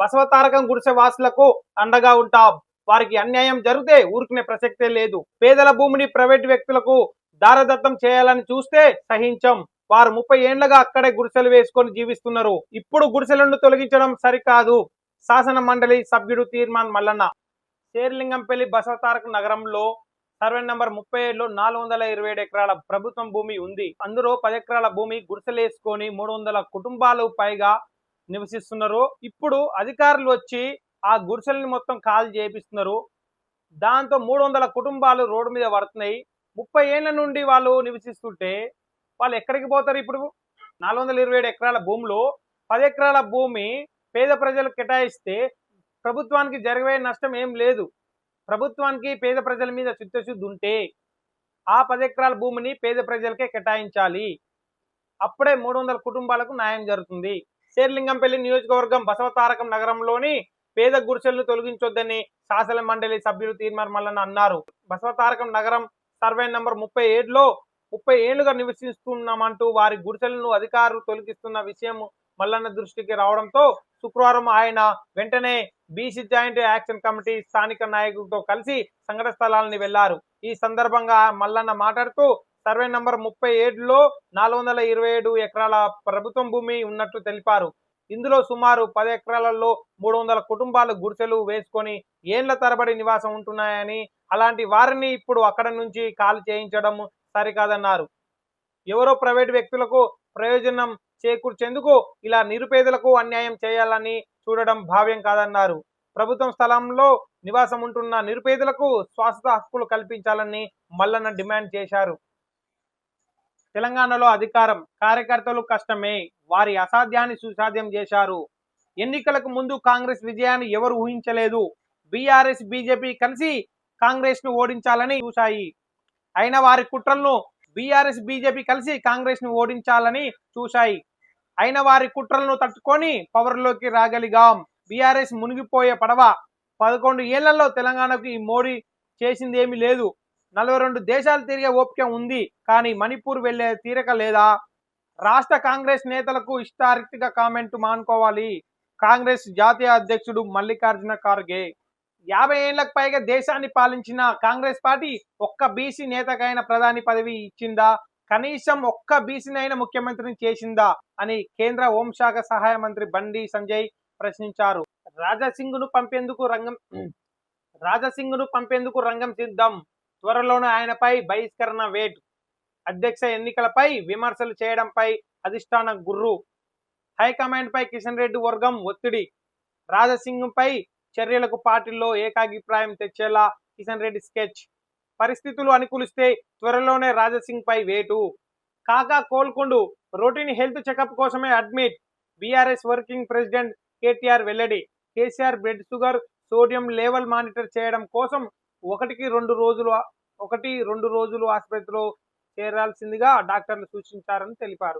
బసవతారకం గుడిసె వాసులకు అండగా ఉంటాం. వారికి అన్యాయం జరిగితే ఊరుకునే ప్రసక్తే లేదు. పేదల భూమిని ప్రైవేట్ వ్యక్తులకు దారదత్తం చేయాలని చూస్తే సహించం. వారు ముప్పై ఏండ్లుగా అక్కడే గుడిసెలు వేసుకొని జీవిస్తున్నారు. ఇప్పుడు గుడిసెలను తొలగించడం సరికాదు. శాసన మండలి సభ్యుడు తీర్మాన్ మల్లన్న. శేర్లింగంపల్లి బసవతారక నగరంలో సర్వే నంబర్ ముప్పై ఏడులో నాలుగు వందల ఇరవై ఏడు ఎకరాల ప్రభుత్వం భూమి ఉంది. అందులో పది ఎకరాల భూమి గుడిసెలేసుకొని మూడు వందల కుటుంబాలు పైగా నివసిస్తున్నారు. ఇప్పుడు అధికారులు వచ్చి ఆ గుడిసెలని మొత్తం కాల్ చేపిస్తున్నారు. దాంతో మూడు వందల కుటుంబాలు రోడ్డు మీద పడుతున్నాయి. ముప్పై ఏళ్ళ నుండి వాళ్ళు నివసిస్తుంటే వాళ్ళు ఎక్కడికి పోతారు ఇప్పుడు? నాలుగు వందల ఇరవై ఏడు ఎకరాల భూమిలో. పది ఎకరాల భూమి పేద ప్రజలకు కేటాయిస్తే ప్రభుత్వానికి జరిగే నష్టం ఏం లేదు. ప్రభుత్వానికి పేద ప్రజల మీద చిత్తశుద్ధి ఉంటే ఆ పది ఎకరాల భూమిని పేద ప్రజలకే కేటాయించాలి. అప్పుడే మూడు వందల కుటుంబాలకు న్యాయం జరుగుతుంది. శేర్లింగంపల్లి నియోజకవర్గం బసవతారకం నగరంలోని పేద గుడిసెలను తొలగించొద్దని శాసన మండలి సభ్యులు తీర్మాన్ మల్లన్న అన్నారు. బసవతారకం నగరం సర్వే నంబర్ ముప్పై ఏడులో ముప్పై ఏళ్ళుగా నివసిస్తున్నామంటూ వారి గుడిసెలను అధికారులు తొలగిస్తున్న విషయం మల్లన్న దృష్టికి రావడంతో శుక్రవారం ఆయన వెంటనే బీసీ జాయింట్ యాక్షన్ కమిటీ స్థానిక నాయకులతో కలిసి సంఘటన స్థలాన్ని వెళ్ళారు. ఈ సందర్భంగా మల్లన్న మాట్లాడుతూ సర్వే నంబర్ ముప్పై ఏడులో నాలుగు వందల ఇరవై ఏడు ఎకరాల ప్రభుత్వం భూమి ఉన్నట్లు తెలిపారు. ఇందులో సుమారు పది ఎకరాలలో మూడు వందల కుటుంబాలు గుడిసెలు వేసుకొని ఏండ్ల తరబడి నివాసం ఉంటున్నాయని అలాంటి వారిని ఇప్పుడు అక్కడ నుంచి కాలు చేయించడం సరికాదన్నారు. ఎవరో ప్రైవేట్ వ్యక్తులకు ప్రయోజనం చేకూర్చేందుకు ఇలా నిరుపేదలకు అన్యాయం చేయాలని చూడడం భావ్యం కాదన్నారు. ప్రభుత్వం స్థలంలో నివాసం ఉంటున్న నిరుపేదలకు స్వాస్థ హక్కులు కల్పించాలని మల్లన్న డిమాండ్ చేశారు. తెలంగాణలో అధికారం కార్యకర్తలు కష్టమే. వారి అసాధ్యాన్ని సుసాధ్యం చేశారు. ఎన్నికలకు ముందు కాంగ్రెస్ విజయాన్ని ఎవరు ఊహించలేదు. బీఆర్ఎస్ బీజేపీ కలిసి కాంగ్రెస్ను ఓడించాలని చూశాయి. అయిన వారి కుట్రలను బీఆర్ఎస్ బీజేపీ కలిసి కాంగ్రెస్ను ఓడించాలని చూశాయి. అయిన వారి కుట్రలను తట్టుకొని పవర్లోకి రాగలిగాం. బీఆర్ఎస్ మునిగిపోయే పడవ పదకొండు ఏళ్ళలో తెలంగాణకు ఈ మోడీ చేసిందేమీ లేదు. నలభై రెండు దేశాలు తిరిగే ఓపిక ఉంది కానీ మణిపూర్ వెళ్ళే తీరక లేదా? రాష్ట్ర కాంగ్రెస్ నేతలకు ఇష్టారీతిగా కామెంట్ మానుకోవాలి. కాంగ్రెస్ జాతీయ అధ్యక్షుడు మల్లికార్జున ఖార్గే. యాభై ఏళ్ళకు పైగా దేశాన్ని పాలించిన కాంగ్రెస్ పార్టీ ఒక్క బీసీ నేతకైన ప్రధాని పదవి ఇచ్చిందా? కనీసం ఒక్క బీసీనైనా ముఖ్యమంత్రిని చేసిందా? అని కేంద్ర హోంశాఖ సహాయ మంత్రి బండి సంజయ్ ప్రశ్నించారు. రాజాసింగ్ను పంపేందుకు రంగం రాజాసింగ్ను పంపేందుకు రంగం సిద్ధం? త్వరలోనే ఆయనపై బహిష్కరణ వేటు. అధ్యక్ష ఎన్నికలపై విమర్శలు చేయడంపై అధిష్టాన గుర్రు. హైకమాండ్ పై కిషన్ రెడ్డి వర్గం ఒత్తిడి. రాజసింగ్ పై చర్యలకు పార్టీల్లో ఏకాభిప్రాయం తెచ్చేలా కిషన్ రెడ్డి స్కెచ్. పరిస్థితులు అనుకూలిస్తే త్వరలోనే రాజసింగ్ పై వేటు. కాకా కోల్కొండు రొటీన్ హెల్త్ చెకప్ కోసమే admit. BRS working president KTR వెల్లడి. KCR blood sugar sodium level monitor చేయడం కోసం ఒకటికి రెండు రోజులు ఒకటి రెండు రోజులు ఆసుపత్రిలో చేరాల్సిందిగా డాక్టర్లు సూచించారని తెలిపారు.